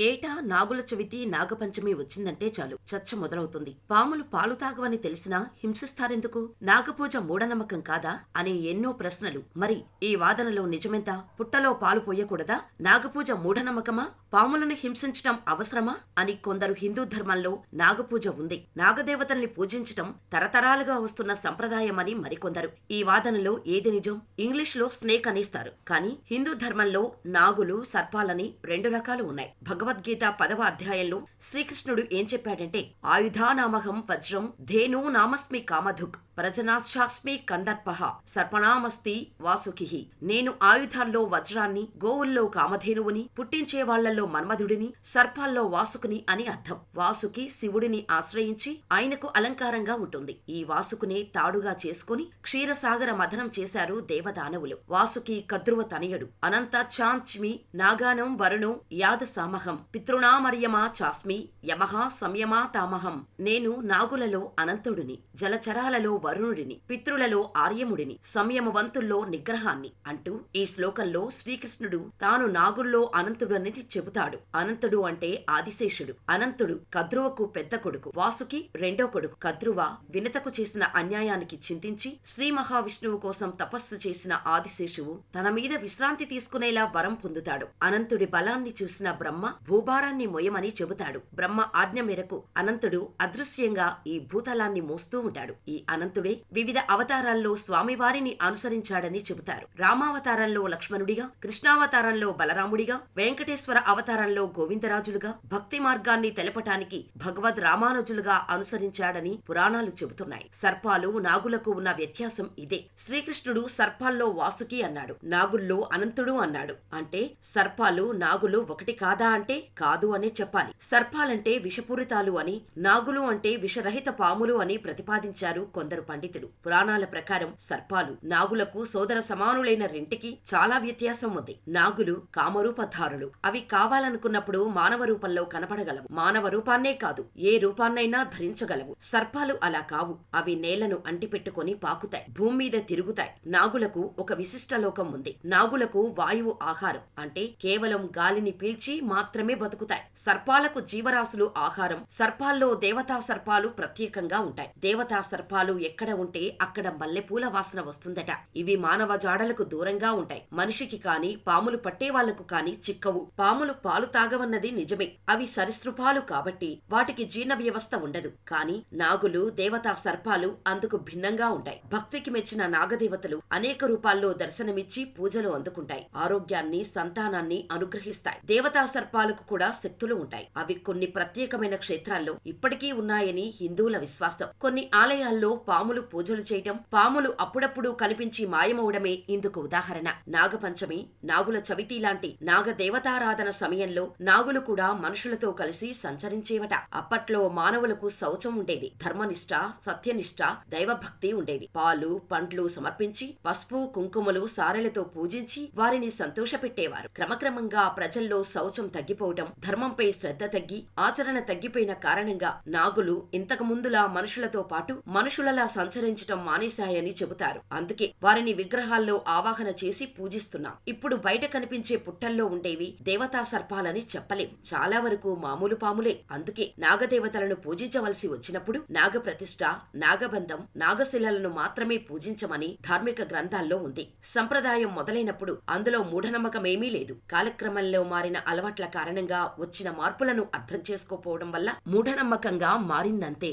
ఏటా నాగుల చవితి నాగపంచమి వచ్చిందంటే చాలు. చర్చ మొదలవుతుంది. పాములు పాలు తాగవని తెలిసినా హింసిస్తారెందుకు? నాగపూజ మూఢనమ్మకం కాదా? అనే ఎన్నో ప్రశ్నలు. మరి ఈ వాదనలో నిజమెంత? పుట్టలో పాలు పోయకూడదా? నాగపూజ మూఢనమ్మకమా? పాములను హింసించటం అవసరమా? అని కొందరు హిందూ ధర్మంలో నాగపూజ ఉంది. నాగదేవతల్ని పూజించటం తరతరాలుగా వస్తున్న సంప్రదాయమని మరికొందరు. ఈ వాదనలో ఏది నిజం? ఇంగ్లీష్లో స్నేక్ అనేస్తారు. కానీ హిందూ ధర్మంలో నాగులు సర్పాలని రెండు రకాలు ఉన్నాయి. భగవద్గీత పదవ అధ్యాయంలో శ్రీకృష్ణుడు ఏం చెప్పాడంటే ఆయుధానామహం వజ్రం ధేను నామస్మి కామధుక్ ప్రజనాశాస్మి కందర్పహ సర్పణామస్తి వాసుకిహి నేను ఆయుధాల్లో వజ్రాన్ని గోవుల్లో కామధేనువుని పుట్టించే వాళ్ళలో మన్మధుడిని సర్పాల్లో వాసుకుని అని అర్థం. వాసుకి శివుడిని ఆశ్రయించి ఆయనకు అలంకారంగా ఉంటుంది. ఈ వాసుకునే తాడుగా చేసుకుని క్షీరసాగర మథనం చేశారు దేవదానవులు. వాసుకి కద్రువ తనయుడు. అనంత చాంచ్మి నాగానం వరుణం యాద సామహం పితృణామర్యమా చాస్మి యమహ సంయమా తామహం. నేను నాగులలో అనంతుడిని జలచరాలలో వరుణుడిని పితృలలో ఆర్యముడిని సంయమవంతుల్లో నిగ్రహాన్ని అంటూ ఈ శ్లోకంలో శ్రీకృష్ణుడు తాను నాగుల్లో అనంతుడని చెబుతాడు. అనంతుడు అంటే ఆదిశేషుడు. అనంతుడు కద్రువకు పెద్ద కొడుకు. వాసుకి రెండో కొడుకు. కద్రువ వినతకు చేసిన అన్యాయానికి చింతించి శ్రీ మహావిష్ణువు కోసం తపస్సు చేసిన ఆదిశేషువు తన మీద విశ్రాంతి తీసుకునేలా వరం పొందుతాడు. అనంతుడి బలాన్ని చూసిన బ్రహ్మ భూభారాన్ని మొయమని చెబుతాడు. బ్రహ్మ ఆజ్ఞ మేరకు అనంతుడు అదృశ్యంగా ఈ భూతలాన్ని మోస్తూ ఉంటాడు. ఈ అనంతుడే వివిధ అవతారాల్లో స్వామివారిని అనుసరించాడని చెబుతారు. రామావతారంలో లక్ష్మణుడిగా కృష్ణావతారంలో బలరాముడిగా వెంకటేశ్వర అవతారంలో గోవిందరాజులుగా భక్తి మార్గాన్ని తెలపటానికి భగవద్ రామానుజులుగా అనుసరించాడని పురాణాలు చెబుతున్నాయి. సర్పాలు నాగులకు ఉన్న వ్యత్యాసం ఇదే. శ్రీకృష్ణుడు సర్పాల్లో వాసుకి అన్నాడు. నాగుల్లో అనంతుడు అన్నాడు. అంటే సర్పాలు నాగులు ఒకటి కాదా అంటే కాదు అనే చెప్పాలి. సర్పాలంటే విషపూరితాలు అని నాగులు అంటే విషరహిత పాములు అని ప్రతిపాదించారు కొందరు పండితులు. పురాణాల ప్రకారం సర్పాలు నాగులకు సోదర సమానులైన రెంటికి చాలా వ్యత్యాసం ఉంది. నాగులు కామరూపధారులు. అవి కావాలనుకున్నప్పుడు మానవ రూపంలో కనపడగలవు. మానవ రూపాన్నే కాదు ఏ రూపాన్నైనా ధరించగలవు. సర్పాలు అలా కావు. అవి నేలను అంటిపెట్టుకొని పాకుతాయి. భూమి మీద తిరుగుతాయి. నాగులకు ఒక విశిష్ట లోకం ఉంది. నాగులకు వాయువు ఆహారం. అంటే కేవలం గాలిని పీల్చి మాత్రమే బతుకుతాయి. సర్పాలకు జీవరాశులు ఆహారం. సర్పాల్లో దేవతా సర్పాలు ప్రత్యేకంగా ఉంటాయి. దేవతా సర్పాలు ఎక్కడ ఉంటే అక్కడ మల్లెపూల వాసన వస్తుందట. ఇవి మానవ జాడలకు దూరంగా ఉంటాయి. మనిషికి కాని పాములు పట్టే వాళ్ళకు కాని చిక్కవు. పాములు పాలు తాగవన్నది నిజమే. అవి సరిసృపాలు కాబట్టి వాటికి జీర్ణ వ్యవస్థ ఉండదు. కాని నాగులు దేవతా సర్పాలు అందుకు భిన్నంగా ఉంటాయి. భక్తికి మెచ్చిన నాగదేవతలు అనేక రూపాల్లో దర్శనమిచ్చి పూజలు అందుకుంటాయి. ఆరోగ్యాన్ని సంతానాన్ని అనుగ్రహిస్తాయి. దేవతా సర్పాలు సర్పాలకు కూడా శక్తులు ఉంటాయి. అవి కొన్ని ప్రత్యేకమైన క్షేత్రాల్లో ఇప్పటికీ ఉన్నాయని హిందువుల విశ్వాసం. కొన్ని ఆలయాల్లో పాములు పూజలు చేయటం పాములు అప్పుడప్పుడు కనిపించి మాయమవడమే ఇందుకు ఉదాహరణ. నాగపంచమి నాగుల చవితి లాంటి నాగ దేవతారాధన సమయంలో నాగులు కూడా మనుషులతో కలిసి సంచరించేవట. అప్పట్లో మానవులకు శౌచం ఉండేది. ధర్మనిష్ట సత్యనిష్ట దైవభక్తి ఉండేది. పాలు పండ్లు సమర్పించి పసుపు కుంకుమలు సారెలతో పూజించి వారిని సంతోషపెట్టేవారు. క్రమక్రమంగా ప్రజల్లో శౌచం తగ్గిపోవటం ధర్మంపై శ్రద్ధ తగ్గి ఆచరణ తగ్గిపోయిన కారణంగా నాగులు ఇంతకు ముందులా మనుషులతో పాటు మనుషులలా సంచరించటం మానేశాయని చెబుతారు. అందుకే వారిని విగ్రహాల్లో ఆవాహన చేసి పూజిస్తున్నాం. ఇప్పుడు బయట కనిపించే పుట్టల్లో ఉండేవి దేవతా సర్పాలని చెప్పలేం. చాలా వరకు మామూలు పాములే. అందుకే నాగదేవతలను పూజించవలసి వచ్చినప్పుడు నాగప్రతిష్ఠ నాగబంధం నాగశిలలను మాత్రమే పూజించమని ధార్మిక గ్రంథాల్లో ఉంది. సంప్రదాయం మొదలైనప్పుడు అందులో మూఢనమ్మకమేమీ లేదు. కాలక్రమంలో మారిన అలవాట్ల కారణం కారణంగా వచ్చిన మార్పులను అర్థం చేసుకోపోవడం వల్ల మూఢనమ్మకంగా మారిందంతే.